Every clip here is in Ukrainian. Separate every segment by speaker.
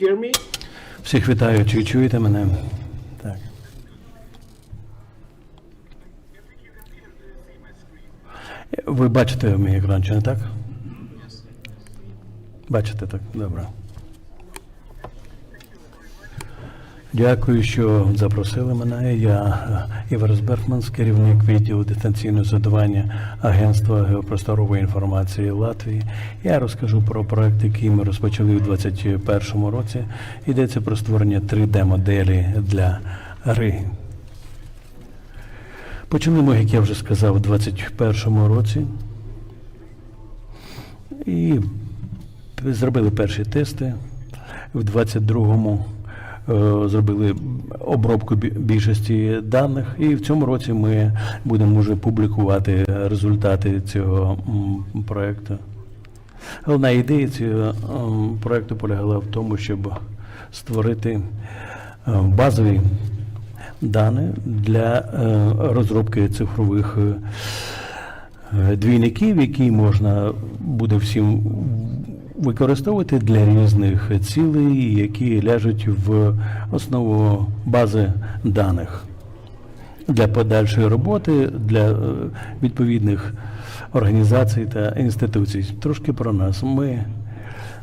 Speaker 1: hear me?
Speaker 2: Всіх вітаю, чи чуєте мене? Так. Ви бачите мій екран, чи не так? Бачите так? Добре. Дякую, що запросили мене. Я е, Іверс Беркманс, керівник відділу дистанційного задавання Агентства геопросторової інформації Латвії. Я розкажу про проект, який ми розпочали у 2021 році. Йдеться про створення 3D-моделі для Риги. Почали ми, як я вже сказав, у 2021 році. І зробили перші тести. В 22-му е, зробили обробку більшості даних, і в цьому році ми будемо вже публікувати результати цього м, проекту. Головна ідея цього проекту полягала в тому, щоб створити е, базові дані для е, розробки цифрових е, е, двійників, які можна буде всім використовувати для різних цілей, які ляжуть в основу бази даних для подальшої роботи, для е, відповідних організацій та інституцій. Трошки про нас. Ми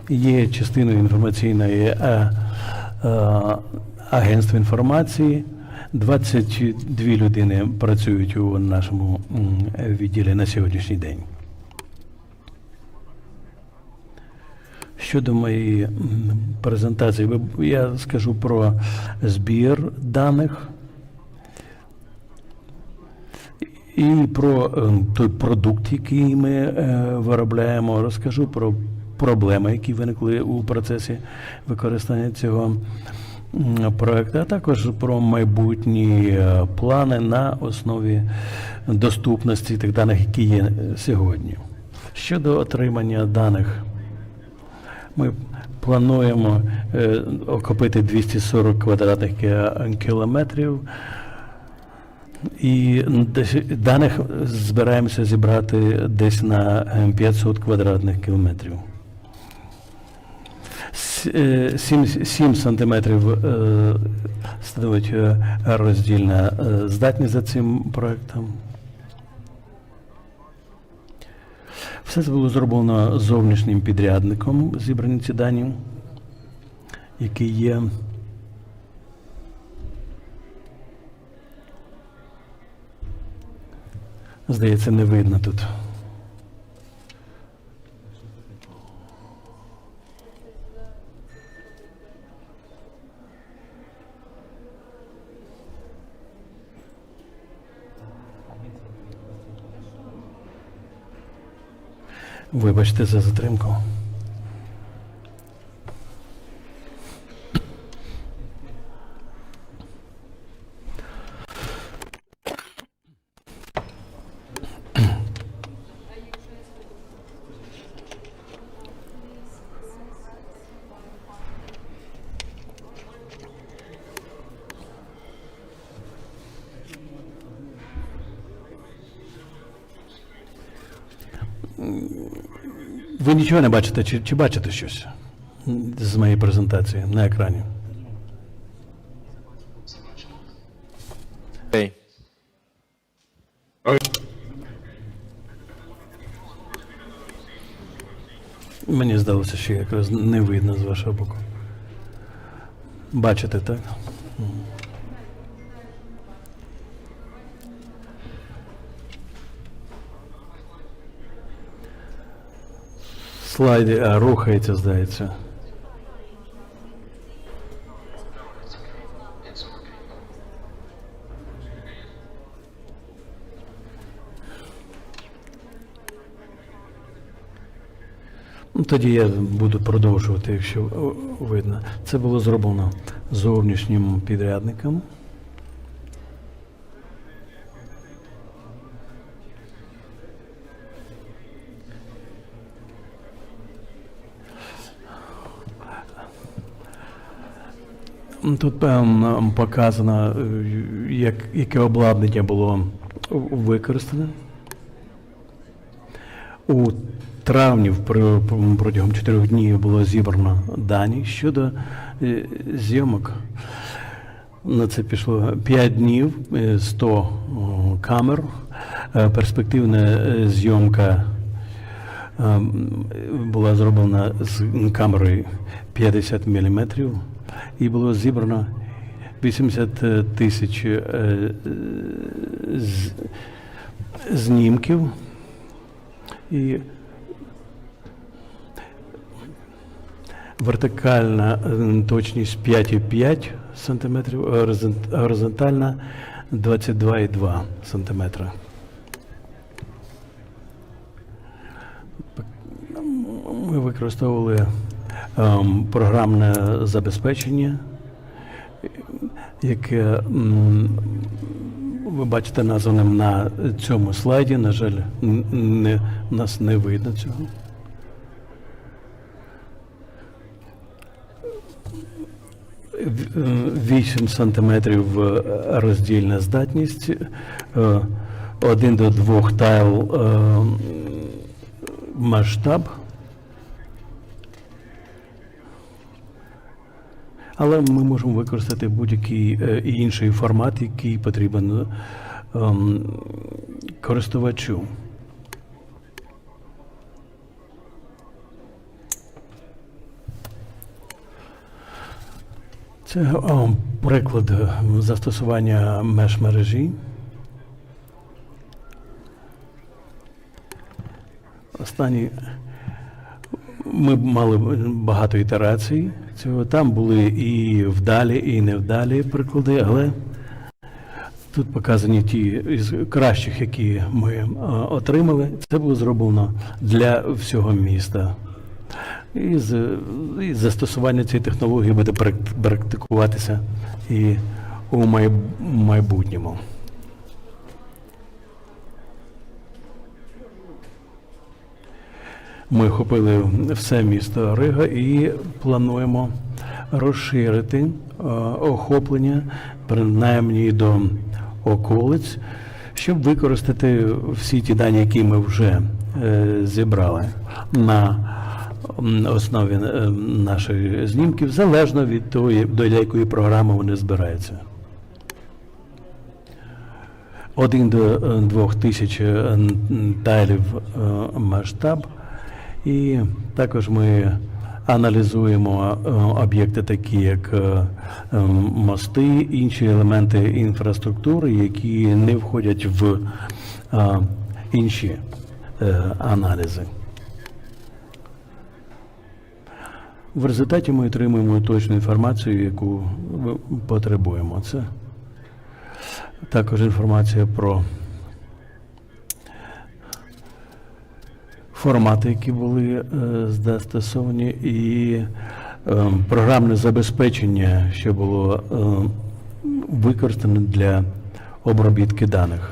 Speaker 2: є частиною інформаційної е, е, агентства інформації. 22 людини працюють у нашому відділі на сьогоднішній день. Щодо моєї презентації, я скажу про збір даних і про е, той продукт, який ми е, виробляємо. Розкажу про проблеми, які виникли у процесі використання цього проекту, а також про майбутні е, плани на основі доступності тих даних, які є сьогодні. Щодо отримання даних. Ми плануємо е, охопити 240 квадратних кілометрів. І даних збираємося зібрати десь на е, 500 квадратних кілометрів. С- е, 7, 7 сантиметрів е, становить е, роздільна е, здатність за цим проектом. Все це було зроблено зовнішнім підрядником, зібрані ці дані, який є. Здається, не видно тут. Вибачте за затримку. Ви нічого не бачите, чи, чи бачите щось з моєї презентації на екрані?
Speaker 3: Окей.
Speaker 2: Мені здалося, що якраз не видно з вашого боку. Бачите, так? Мгм. Слайди, а рухається, здається. Ну, Тоді я буду продовжувати, якщо видно. Це було зроблено зовнішнім підрядником. Тут певно показано, е, як, яке обладнання було використане. У травні протягом чотирьох днів було зібрано дані щодо е, зйомок. На це пішло 5 днів, е, 100 камер, Е, перспективна е, зйомка е, була зроблена з камерою 50 мм і було зібрано 80 тисяч е, е, з- знімків. І вертикальна е, точність 5,5 см, горизонтальна 22,2 см. Ми використовували програмне забезпечення, яке ви бачите названим на цьому слайді. На жаль, не, нас не видно цього. Е, 8 сантиметрів е, роздільна здатність, е, 1 до 2 тайл е, масштаб. Але ми можемо використати будь-який е, інший формат, який потрібен ем, користувачу. Це о, приклад е, застосування меж мережі. Останній ми мали багато ітерацій цього. Там були і вдалі, і невдалі приклади, але тут показані ті із кращих, які ми е, отримали. Це було зроблено для всього міста. І, з, і застосування цієї технології буде прак- практикуватися і у май- майбутньому. Ми охопили все місто Рига і плануємо розширити е, охоплення принаймні до околиць, щоб використати всі ті дані, які ми вже е, зібрали на основі е, наших знімків, залежно від того, до якої програми вони збираються. Один до двох тисяч тайлів масштаб. І також ми аналізуємо е, об'єкти, такі як е, е, мости, інші елементи інфраструктури, які не входять в е, інші аналізи. В результаті ми отримуємо точну інформацію, яку потребуємо. Це також інформація про формати, які були е, застосовані, і е, програмне забезпечення, що було е, використано для обробітки даних.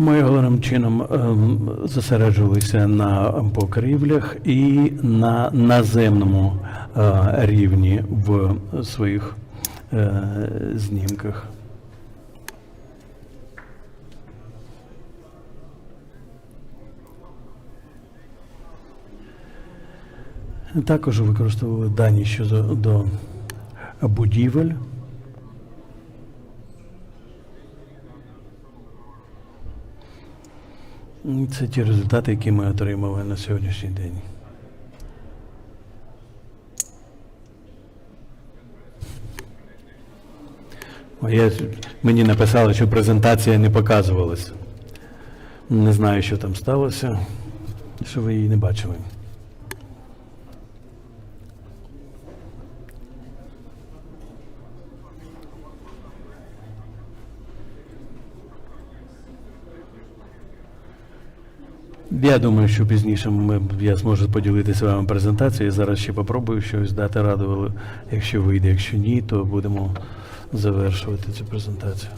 Speaker 2: Ми головним чином ем, зосереджувалися на покрівлях і на наземному е, рівні в своїх е, знімках. Також використовували дані щодо до будівель. Це ті результати, які ми отримали на сьогоднішній день. Я, мені написали, що презентація не показувалася. Не знаю, що там сталося, що ви її не бачили. Я думаю, що пізніше ми, я зможу поділитися вами презентацією. Зараз ще попробую щось дати раду, але якщо вийде, якщо ні, то будемо завершувати цю презентацію.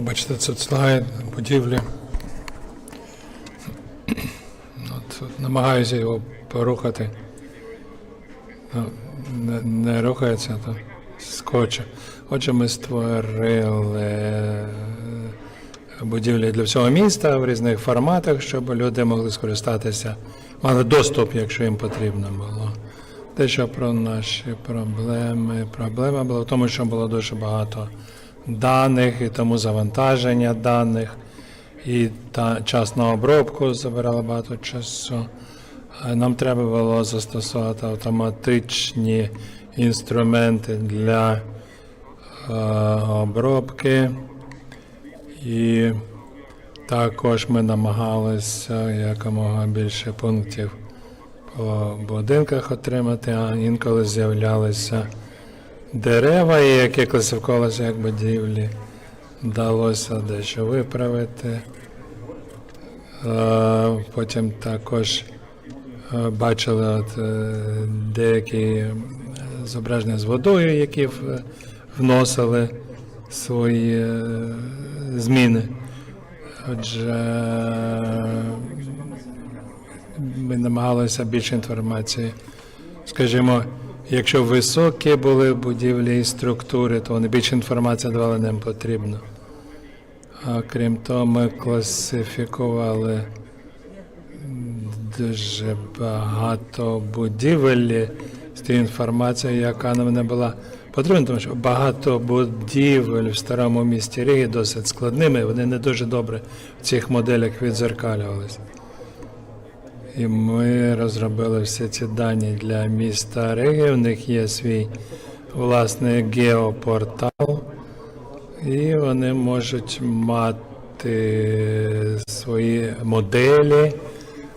Speaker 1: Бачите, це слайд будівлі. От, от намагаюся його порухати. Ну, не, не рухається, то скоче. Отже, ми створили е, будівлі для всього міста в різних форматах, щоб люди могли скористатися, мали доступ, якщо їм потрібно було. Дещо про наші проблеми. Проблема була в тому, що було дуже багато даних, і тому завантаження даних, і та час на обробку забирало багато часу. Нам треба було застосувати автоматичні інструменти для е, обробки. І також ми намагалися якомога більше пунктів по будинках отримати, а інколи з'являлися дерева, які класифікувалися як будівлі. Вдалося дещо виправити. Е, Потім також е, бачили от, деякі зображення з водою, які вносили свої е, зміни. Отже, ми намагалися більше інформації. Скажімо, якщо високі були будівлі і структури, то вони більше інформації давали нам потрібно. А крім того, ми класифікували дуже багато будівель з тією інформацією, яка нам не була потрібна, тому що багато будівель в старому місті Ріги досить складними, вони не дуже добре в цих моделях відзеркалювалися. І ми розробили всі ці дані для міста Риги. У них є свій власний геопортал, і вони можуть мати свої моделі,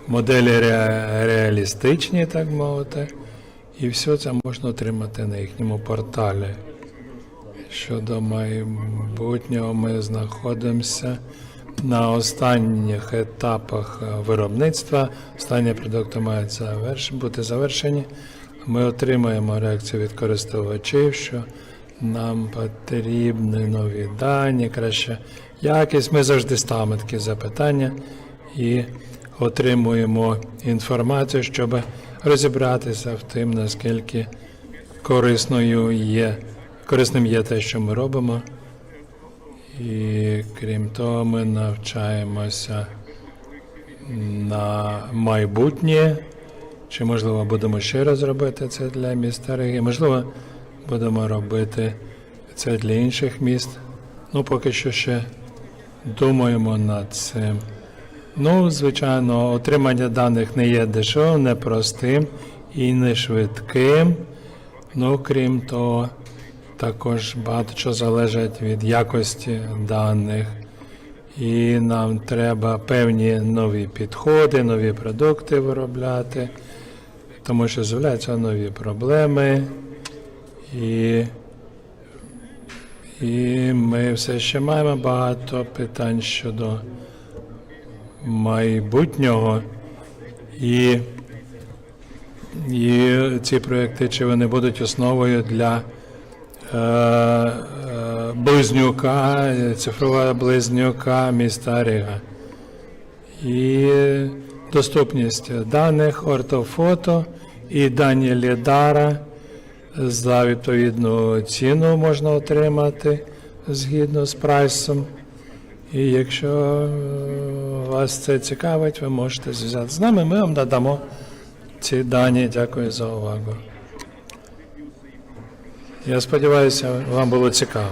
Speaker 1: моделі ре- реалістичні, так мовити. І все це можна отримати на їхньому порталі. Щодо майбутнього, ми знаходимося на останніх етапах виробництва. Останні продукти мають заверш... бути завершені. Ми отримаємо реакцію від користувачів, що нам потрібні нові дані, краща якість. Ми завжди ставимо такі запитання і отримуємо інформацію, щоб розібратися в тим, наскільки корисною є, корисним є те, що ми робимо. І крім того, ми навчаємося на майбутнє. Чи можливо будемо ще раз робити це для міста Риги? Можливо, будемо робити це для інших міст. Ну, поки що ще думаємо над цим. Ну, звичайно, отримання даних не є дешевим, не простим і не швидким. Ну, крім того, також багато що залежить від якості даних. І нам треба певні нові підходи, нові продукти виробляти, тому що з'являються нові проблеми. І, і ми все ще маємо багато питань щодо майбутнього. І, і ці проекти, чи вони будуть основою для е, е, близнюка, цифрова близнюка міста Рига. І доступність даних, ортофото і дані лідара за відповідну ціну можна отримати згідно з прайсом. І якщо е, вас це цікавить, ви можете зв'язатися з нами, ми вам надамо ці дані. Дякую за увагу. Я сподіваюся, вам було цікаво.